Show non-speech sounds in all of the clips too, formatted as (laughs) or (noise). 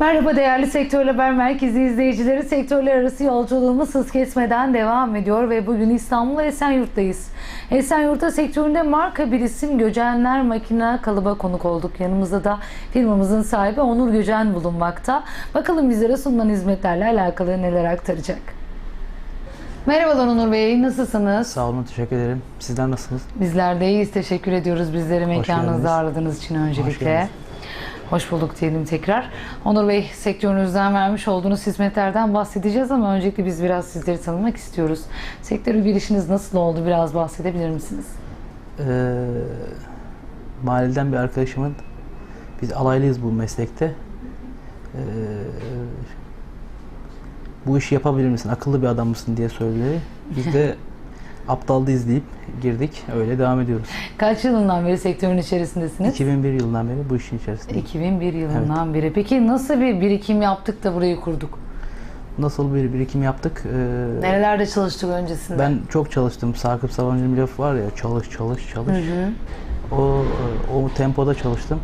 Merhaba değerli Sektör Haber Merkezi izleyicileri. Sektörler arası yolculuğumuz hız kesmeden devam ediyor ve bugün İstanbul Esenyurt'tayız. Esenyurt'ta sektöründe marka bir isim Göcenler Makine Kalıba konuk olduk. Yanımızda da firmamızın sahibi Onur Göcen bulunmakta. Bakalım bizlere sunulan hizmetlerle alakalı neler aktaracak. Merhabalar Onur Bey, nasılsınız? Sağ olun, teşekkür ederim. Sizler nasılsınız? Bizler de iyiyiz. Teşekkür ediyoruz bizleri mekanınızda ağırladığınız için öncelikle. geldiniz. Hoş bulduk diyelim tekrar. Onur Bey, sektörünüzden vermiş olduğunuz hizmetlerden bahsedeceğiz ama öncelikle biz biraz sizleri tanımak istiyoruz. Sektöre girişiniz nasıl oldu? Biraz bahsedebilir misiniz? Ee, mahalleden bir arkadaşımın, biz alaylıyız bu meslekte. Ee, bu işi yapabilir misin, akıllı bir adam mısın diye söyledi. Biz de aptalda izleyip girdik, öyle devam ediyoruz. Kaç yılından beri sektörün içerisindesiniz? 2001 yılından beri bu işin içerisinde. 2001 yılından beri. Peki nasıl bir birikim yaptık da burayı kurduk? Nasıl bir birikim yaptık? Ee, Nerelerde çalıştık öncesinde? ben çok çalıştım. Sakıp Sabancı'nın bir lafı var ya, çalış çalış çalış. Hı hı. O, o tempoda çalıştım.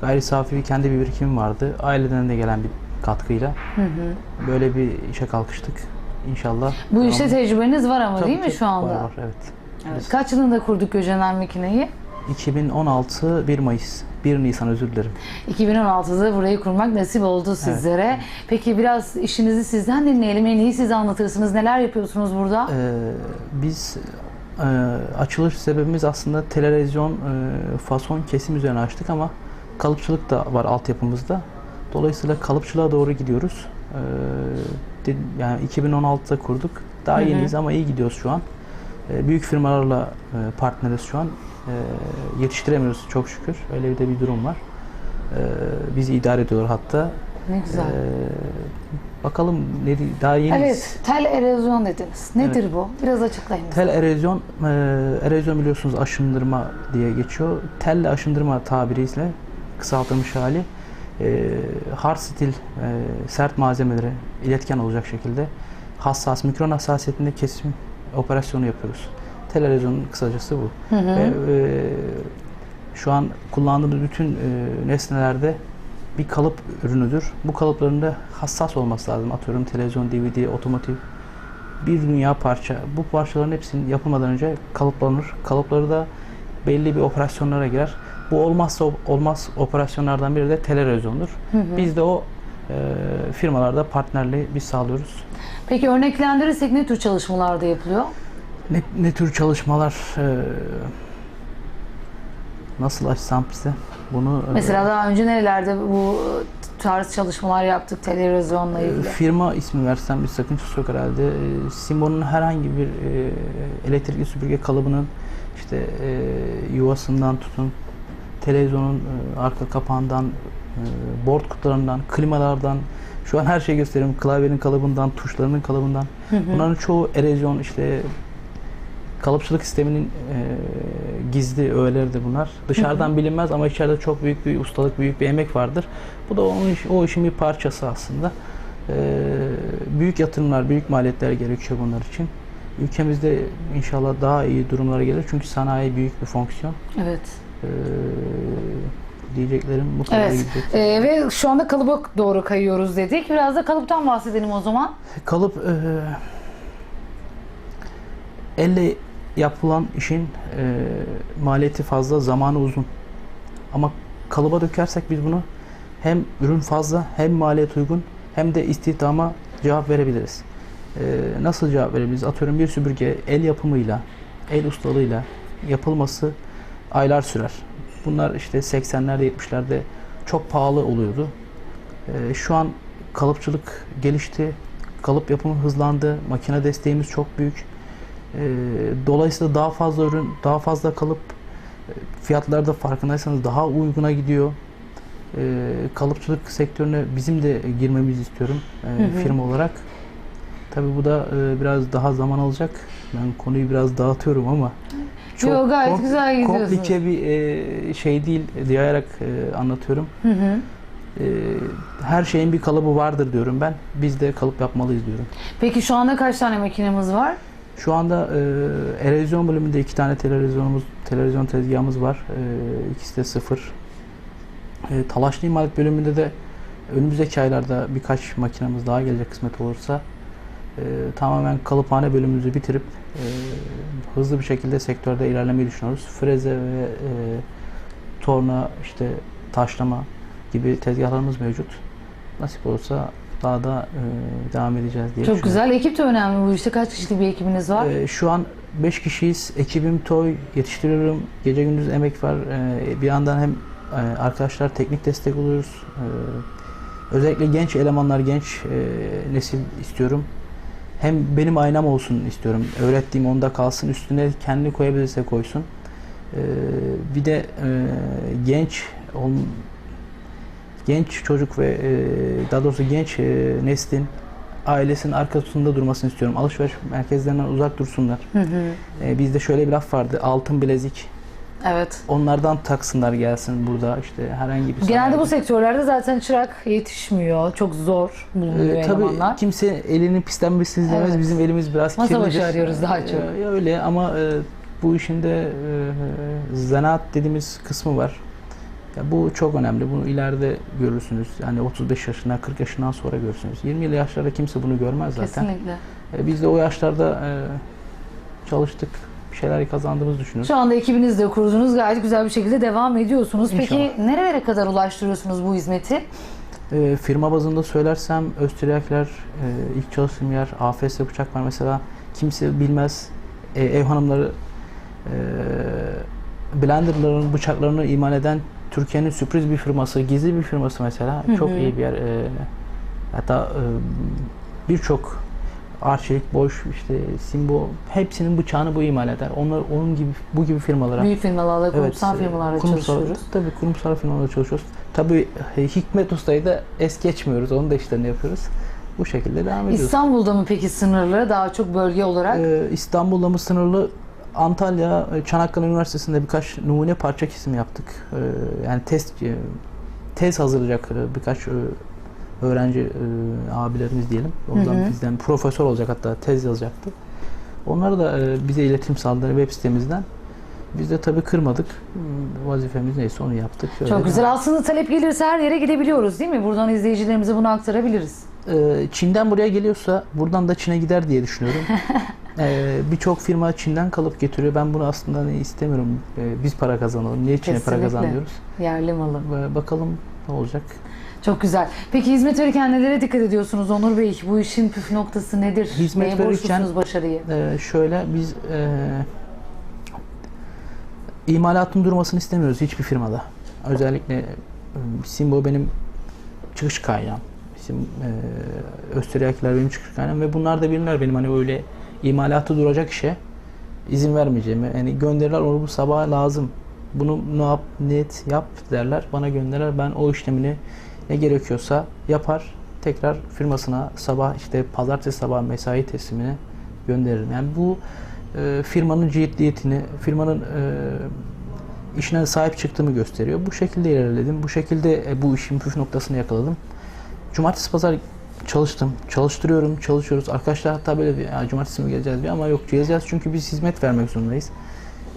Gayri safi bir kendi bir birikimim vardı. Aileden de gelen bir katkıyla Hı hı. böyle bir işe kalkıştık. İnşallah. Bu devam- işte tecrübeniz var ama Tabii değil mi şu anda? Var var evet. Evet. Kaç yılında kurduk Göcener Makineyi? 2016 1 Mayıs 1 Nisan özür dilerim. 2016'da burayı kurmak nasip oldu sizlere. Peki biraz işinizi sizden dinleyelim. En iyi siz anlatırsınız. Neler yapıyorsunuz burada? Ee, biz e, açılış sebebimiz aslında televizyon e, fason kesim üzerine açtık ama kalıpçılık da var altyapımızda. Dolayısıyla kalıpçılığa doğru gidiyoruz. Ee, yani 2016'da kurduk. Daha Hı hı. yeniyiz ama iyi gidiyoruz şu an. Ee, büyük firmalarla e, partneriz şu an. Ee, yetiştiremiyoruz çok şükür. Öyle bir de bir durum var. Ee, bizi idare ediyorlar hatta. Ne güzel. Ee, bakalım ne daha yeniyiz. Evet, tel erozyon dediniz. Nedir bu? Biraz açıklayın. bize. Tel erozyon, e, erozyon biliyorsunuz aşındırma diye geçiyor. Telle aşındırma tabiriyle kısaltılmış hali. E, hard steel, e, sert malzemeleri iletken olacak şekilde hassas, mikron hassasiyetinde kesim operasyonu yapıyoruz. Tel erozyonun kısacası bu. Hı hı. Ve e, şu an kullandığımız bütün e, nesnelerde bir kalıp ürünüdür. Bu kalıpların da hassas olması lazım. Atıyorum televizyon, DVD, otomotiv bir dünya parça. Bu parçaların hepsinin yapılmadan önce kalıplanır. Kalıpları da belli bir operasyonlara girer. Bu olmazsa olmaz operasyonlardan biri de tel erozyondur. Hı hı. Biz de o e, firmalarda partnerliği biz sağlıyoruz. Peki örneklendirirsek ne tür çalışmalarda yapılıyor? Ne, ne tür çalışmalar e, nasıl açsam size bunu e, Mesela daha önce nerelerde bu tarz çalışmalar yaptık tel erozyonla e, ilgili? firma ismi versem bir sakıncası yok herhalde. E, Simbo'nun herhangi bir e, elektrikli süpürge kalıbının işte e, yuvasından tutun televizyonun e, arka kapağından e, board kutularından, klimalardan şu an her şeyi gösteriyorum. Klavyenin kalıbından, tuşlarının kalıbından. Hı hı. Bunların çoğu erozyon işte kalıpçılık sisteminin e, gizli öğeleridir bunlar. Dışarıdan bilinmez ama içeride çok büyük bir ustalık, büyük bir emek vardır. Bu da onun iş- o işin bir parçası aslında. E, büyük yatırımlar, büyük maliyetler gerekiyor bunlar için. Ülkemizde inşallah daha iyi durumlara gelir çünkü sanayi büyük bir fonksiyon. Evet. E, diyeceklerim bu kadar Evet. Ee, ve şu anda kalıba doğru kayıyoruz dedik. Biraz da kalıptan bahsedelim o zaman. Kalıp e, elle yapılan işin e, maliyeti fazla, zamanı uzun. Ama kalıba dökersek biz bunu hem ürün fazla, hem maliyet uygun, hem de istihdama cevap verebiliriz. E, nasıl cevap verebiliriz? Atıyorum bir süpürge el yapımıyla, el ustalığıyla yapılması aylar sürer. Bunlar işte 80'lerde 70'lerde çok pahalı oluyordu. E, şu an kalıpçılık gelişti. Kalıp yapımı hızlandı. Makine desteğimiz çok büyük. E, dolayısıyla daha fazla ürün, daha fazla kalıp e, fiyatları da farkındaysanız daha uyguna gidiyor. E, kalıpçılık sektörüne bizim de girmemizi istiyorum e, Hı hı. firma olarak. Tabii bu da e, biraz daha zaman alacak. Ben konuyu biraz dağıtıyorum ama Yo, gayet kom- güzel gidiyorsunuz. komplike bir e, şey değil diyarak e, anlatıyorum. Hı hı. e, her şeyin bir kalıbı vardır diyorum ben. Biz de kalıp yapmalıyız diyorum. Peki şu anda kaç tane makinemiz var? Şu anda e, televizyon bölümünde iki tane televizyonumuz, televizyon tezgahımız var. E, ikisi de sıfır. E, talaşlı imalat bölümünde de önümüzdeki aylarda birkaç makinemiz daha gelecek kısmet olursa e, tamamen kalıphane bölümümüzü bitirip e, hızlı bir şekilde sektörde ilerlemeyi düşünüyoruz. Freze ve e, torna, işte taşlama gibi tezgahlarımız mevcut. Nasip olursa daha da e, devam edeceğiz diye Çok güzel. Ekip de önemli bu işte. Kaç kişilik bir ekibiniz var? Ee, şu an 5 kişiyiz. Ekibim toy yetiştiriyorum. Gece gündüz emek var. Ee, bir yandan hem e, arkadaşlar teknik destek oluyoruz. Ee, özellikle genç elemanlar, genç e, nesil istiyorum. Hem benim aynam olsun istiyorum. Öğrettiğim onda kalsın. Üstüne kendini koyabilirse koysun. Ee, bir de e, genç ol, genç çocuk ve e, daha doğrusu genç e, neslin ailesinin arkasında durmasını istiyorum. Alışveriş merkezlerinden uzak dursunlar. Hı hı. Ee, bizde şöyle bir laf vardı. Altın bilezik. Evet. Onlardan taksınlar gelsin burada işte herhangi bir Genelde bu sektörlerde zaten çırak yetişmiyor. Çok zor bulunuyor Ee, tabii elemanlar. kimse elinin pislenmesini istemez. Evet. Bizim elimiz biraz Masa başı kirlidir. arıyoruz daha Ee, çok. öyle ama e, bu işin de e, zanaat dediğimiz kısmı var. Ya bu çok önemli. Bunu ileride görürsünüz. Yani 35 yaşından 40 yaşından sonra görürsünüz. 20 yaşlarda kimse bunu görmez zaten. Kesinlikle. E, Biz de o yaşlarda e, çalıştık. Bir şeyler kazandığımızı düşünüyoruz. Şu anda ekibiniz de kurdunuz. Gayet güzel bir şekilde devam ediyorsunuz. Peki İnşallah. nerelere kadar ulaştırıyorsunuz bu hizmeti? E, firma bazında söylersem Österreikler e, ilk çalıştığım yer AFS bıçak var mesela. Kimse bilmez. E, ev hanımları e, blenderların bıçaklarını imal eden Türkiye'nin sürpriz bir firması, gizli bir firması mesela. Hı Çok hı. iyi bir yer. E, hatta e, birçok Arçelik, Boş, işte Simbo hepsinin bıçağını bu imal eder. Onlar onun gibi bu gibi firmalara Büyük firmalarla, kurumsal e, firmalarla kurumsal- çalışıyoruz. Tabii kurumsal firmalarla çalışıyoruz. Tabii e, Hikmet Usta'yı da es geçmiyoruz. Onun da işlerini yapıyoruz. Bu şekilde devam ediyoruz. İstanbul'da mı peki sınırları daha çok bölge olarak? Ee, İstanbul'da mı sınırlı? Antalya, e, Çanakkale Üniversitesi'nde birkaç numune parça kesim yaptık. Ee, yani test e, tez hazırlayacak birkaç öğrenci e, abilerimiz diyelim. Ondan Hı hı. bizden profesör olacak hatta tez yazacaktı. Onlar da e, bize iletim sağladılar web sitemizden. Biz de tabii kırmadık. Hmm, Vazifemiz neyse onu yaptık. Öyle Çok güzel. devam. Aslında talep gelirse her yere gidebiliyoruz değil mi? Buradan izleyicilerimize bunu aktarabiliriz. Ee, Çin'den buraya geliyorsa buradan da Çin'e gider diye düşünüyorum. Ee, (laughs) Birçok firma Çin'den kalıp getiriyor. Ben bunu aslında hani istemiyorum. Ee, biz para kazanalım. Niye Çin'e para kazanıyoruz? Yerli malı. Bakalım ne olacak. Çok güzel. Peki hizmet verirken nelere dikkat ediyorsunuz Onur Bey? Bu işin püf noktası nedir? Hizmet Neye verirken- borçlusunuz başarıyı? Ee, şöyle biz e, imalatın durmasını istemiyoruz hiçbir firmada. Özellikle e, Simbo benim çıkış kaynağım. Bizim e, Österreikler benim çıkış kaynağım ve bunlar da bilirler benim hani öyle imalatı duracak işe izin vermeyeceğimi. Yani gönderirler onu bu sabah lazım. Bunu ne yap, net yap derler. Bana gönderirler. Ben o işlemini ne gerekiyorsa yapar. Tekrar firmasına sabah işte pazartesi sabah mesai teslimini gönderirim. Yani bu e, firmanın ciddiyetini, firmanın e, işine sahip çıktığımı gösteriyor. Bu şekilde ilerledim. Bu şekilde e, bu işin püf noktasını yakaladım. Cumartesi pazar çalıştım. Çalıştırıyorum, çalışıyoruz. Arkadaşlar hatta böyle diyor, ya cumartesi mi geleceğiz diyor ama yok geleceğiz çünkü biz hizmet vermek zorundayız.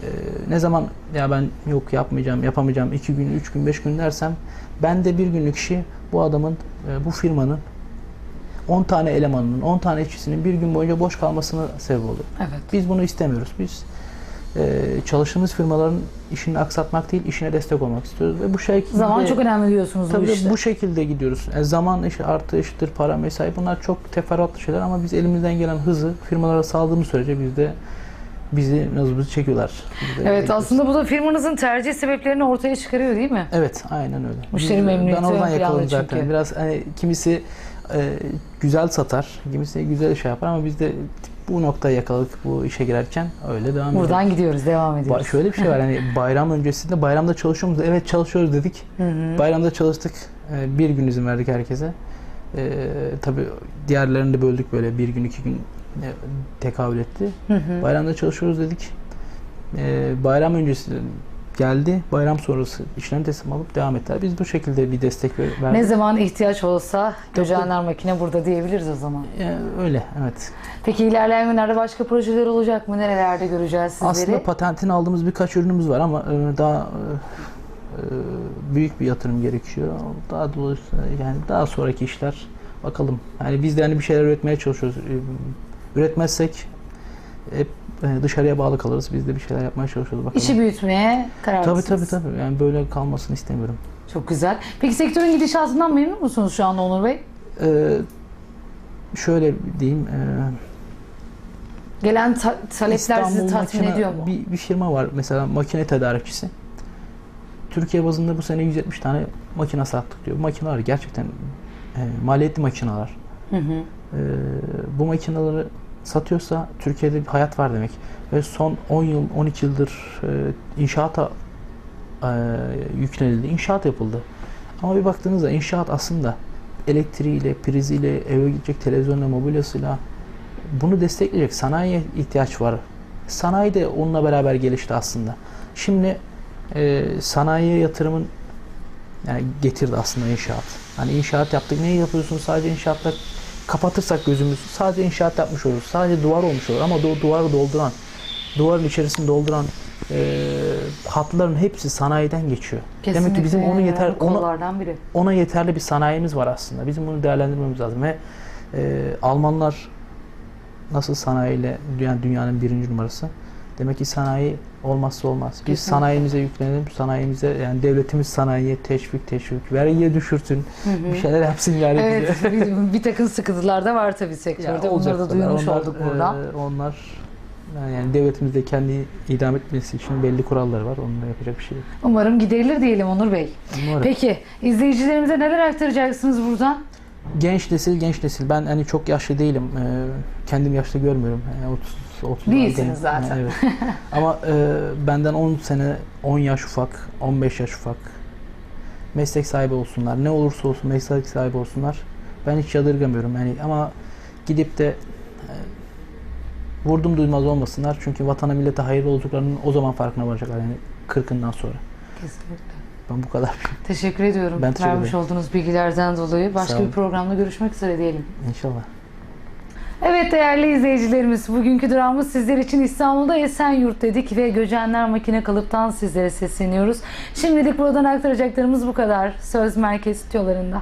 Ee, ne zaman ya ben yok yapmayacağım, yapamayacağım, iki gün, üç gün, beş gün dersem ben de bir günlük işi bu adamın, e, bu firmanın 10 tane elemanının, 10 tane işçisinin bir gün boyunca boş kalmasına sebep olur. Evet. Biz bunu istemiyoruz. Biz e, çalıştığımız firmaların işini aksatmak değil, işine destek olmak istiyoruz ve bu şekilde Zaman çok önemli diyorsunuz bu Tabii işte. bu şekilde gidiyoruz. Yani zaman iş artı iştir, para mesai bunlar çok teferruatlı şeyler ama biz elimizden gelen hızı firmalara sağladığımız sürece biz de bizi nabzımızı çekiyorlar. Biz de Evet aslında bu da firmanızın tercih sebeplerini ortaya çıkarıyor değil mi? Evet, aynen öyle. Müşteri Biz- memnuniyeti Ben oradan yakaladım zaten. çünkü. Biraz hani kimisi e, güzel satar, kimisi güzel iş yapar ama biz de bu noktayı yakaladık bu işe girerken öyle devam ediyoruz. Buradan gidiyoruz, devam Ba- ediyoruz. şöyle bir şey var hani (laughs) bayram öncesinde bayramda çalışıyor muyuz? Evet çalışıyoruz dedik. Hı hı. Bayramda çalıştık. Ee, Bir gün izin verdik herkese. Ee, tabii diğerlerini de böldük böyle bir gün iki gün e, tekabül etti. Hı hı. Bayramda çalışıyoruz dedik. Ee, bayram öncesi geldi. Bayram sonrası işlerini teslim alıp devam ettiler. Biz bu şekilde bir destek ver- verdik. Ne zaman ihtiyaç olsa Göceğenler makine burada diyebiliriz o zaman. Yani öyle evet. Peki ilerleyen günlerde başka projeler olacak mı? Nerelerde göreceğiz sizleri? Aslında patentini aldığımız birkaç ürünümüz var ama e, daha e, e, büyük bir yatırım gerekiyor. Daha doğrusu yani daha sonraki işler bakalım. Yani biz de hani bir şeyler üretmeye çalışıyoruz. Üretmezsek hep e, dışarıya bağlı kalırız. Biz de bir şeyler yapmaya çalışıyoruz bakalım. İşi büyütmeye Tabii kararlısınız. tabii tabii. Yani böyle kalmasını istemiyorum. Çok güzel. Peki sektörün gidişatından memnun musunuz şu anda Onur Bey? Ee, şöyle diyeyim. e, Gelen ta- talepler sizi İstanbul tatmin Makine- ediyor mu? Bir, bir firma var mesela makine tedarikçisi. Türkiye bazında bu sene 170 tane makine sattık diyor. Bu makineler gerçekten e, maliyetli makineler. Hı hı. E, bu makineleri satıyorsa Türkiye'de bir hayat var demek. Ve son 10 yıl, 12 yıldır e, inşaata e, yüklenildi. İnşaat yapıldı. Ama bir baktığınızda inşaat aslında elektriğiyle, priziyle, eve gidecek televizyonla, mobilyasıyla bunu destekleyecek sanayiye ihtiyaç var. Sanayi de onunla beraber gelişti aslında. Şimdi e, sanayiye yatırımın yani getirdi aslında inşaat. Hani inşaat yaptık. Neyi yapıyorsunuz? Sadece inşaatla kapatırsak gözümüzü sadece inşaat yapmış oluruz. Sadece duvar olmuş olur. Ama o duvarı dolduran, duvarın içerisini dolduran e, hatların hepsi sanayiden geçiyor. Demek ki bizim onu Kesinlikle yeter ona, biri. ona yeterli bir sanayimiz var aslında. Bizim bunu değerlendirmemiz lazım ve e, Almanlar nasıl sanayiyle yani dünyanın birinci numarası. Demek ki sanayi olmazsa olmaz. Biz Kesinlikle. sanayimize yüklenelim. Sanayimize yani devletimiz sanayiye teşvik teşvik. Vergiye düşürsün. Hı hı. Bir şeyler yapsın yani Evet, bir, bir takım sıkıntılar da var tabii Ya sektörde. Onları olacak da duymuş Onlar, olduk buradan. e, onlar yani, yani devletimiz de kendi idam etmesi için belli kuralları var. Onunla yapacak bir şey yok. Umarım giderilir diyelim Onur Bey. Umarım. Peki izleyicilerimize neler aktaracaksınız buradan? Genç nesil, genç nesil. Ben hani çok yaşlı değilim. Ee, kendim yaşlı görmüyorum. Yani 30 30 Değilsiniz zaten. evet. (laughs) Ama e, benden 10 sene, 10 yaş ufak, 15 yaş ufak. Meslek sahibi olsunlar. Ne olursa olsun meslek sahibi olsunlar. Ben hiç yadırgamıyorum. Yani ama gidip de e, vurdum duymaz olmasınlar. Çünkü vatana millete hayırlı olduklarının o zaman farkına varacaklar. Yani 40'ından sonra. Kesinlikle. Ben bu kadar. Teşekkür ediyorum Ben teşekkür vermiş olduğunuz bilgilerden dolayı. Başka bir programda görüşmek üzere diyelim. İnşallah. Evet değerli izleyicilerimiz, bugünkü dramımız sizler için İstanbul'da Esenyurt dedik ve Göcenler Makine Kalıp'tan sizlere sesleniyoruz. Şimdilik buradan aktaracaklarımız bu kadar. Söz Merkez stüdyolarında.